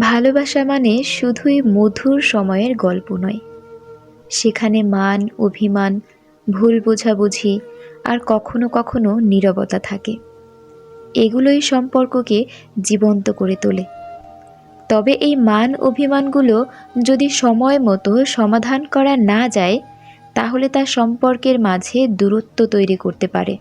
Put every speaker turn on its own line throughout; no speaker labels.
ভালোবাসা মানে শুধুই মধুর সময়ের গল্প নয়। সেখানে মান, অভিমান, ভুল বোঝাবুঝি আর কখনো কখনো নীরবতা থাকে। এগুলোই সম্পর্ককে জীবন্ত করে তোলে। তবে এই মান, অভিমানগুলো যদি সময় মতো সমাধান করা না যায়, তাহলে তা সম্পর্কের মাঝে দূরত্ব তৈরি করতে পারে।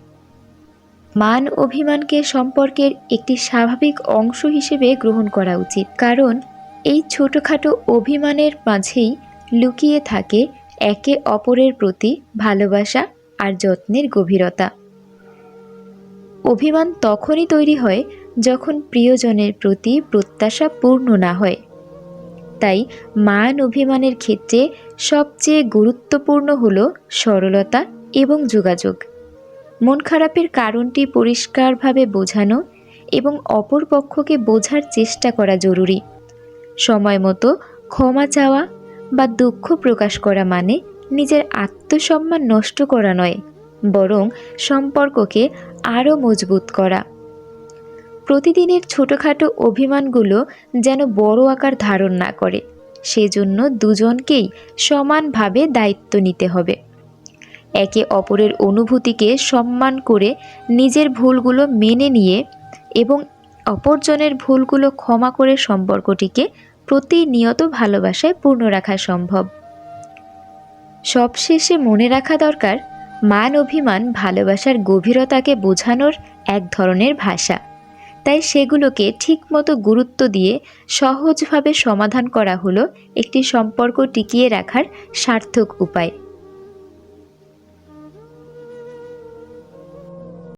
মান অভিমানকে সম্পর্কের একটি স্বাভাবিক অংশ হিসেবে গ্রহণ করা উচিত। কারণ এই ছোটোখাটো অভিমানের মাঝেই লুকিয়ে থাকে একে অপরের প্রতি ভালোবাসা আর যত্নের গভীরতা। অভিমান তখনই তৈরি হয় যখন প্রিয়জনের প্রতি প্রত্যাশা পূর্ণ না হয়। তাই মান অভিমানের ক্ষেত্রে সবচেয়ে গুরুত্বপূর্ণ হল সরলতা এবং যোগাযোগ। মন খারাপের কারণটি পরিষ্কারভাবে বোঝানো এবং অপর পক্ষকে বোঝার চেষ্টা করা জরুরি। সময় মতো ক্ষমা চাওয়া বা দুঃখ প্রকাশ করা মানে নিজের আত্মসম্মান নষ্ট করা নয়, বরং সম্পর্ককে আরও মজবুত করা। প্রতিদিনের ছোটোখাটো অভিমানগুলো যেন বড় আকার ধারণ না করে, সেজন্য দুজনকেই সমানভাবে দায়িত্ব নিতে হবে। একে অপরের অনুভূতিকে সম্মান করে নিজের ভুলগুলো মেনে নিয়ে এবং অপরজনের ভুলগুলো ক্ষমা করে সম্পর্কটিকে প্রতিনিয়ত ভালোবাসায় পূর্ণ রাখা সম্ভব। সবশেষে মনে রাখা দরকার, মান অভিমান ভালোবাসার গভীরতাকে বোঝানোর এক ধরনের ভাষা। তাই সেগুলোকে ঠিকমতো গুরুত্ব দিয়ে সহজভাবে সমাধান করা হলো একটি সম্পর্ক টিকিয়ে রাখার সার্থক উপায়।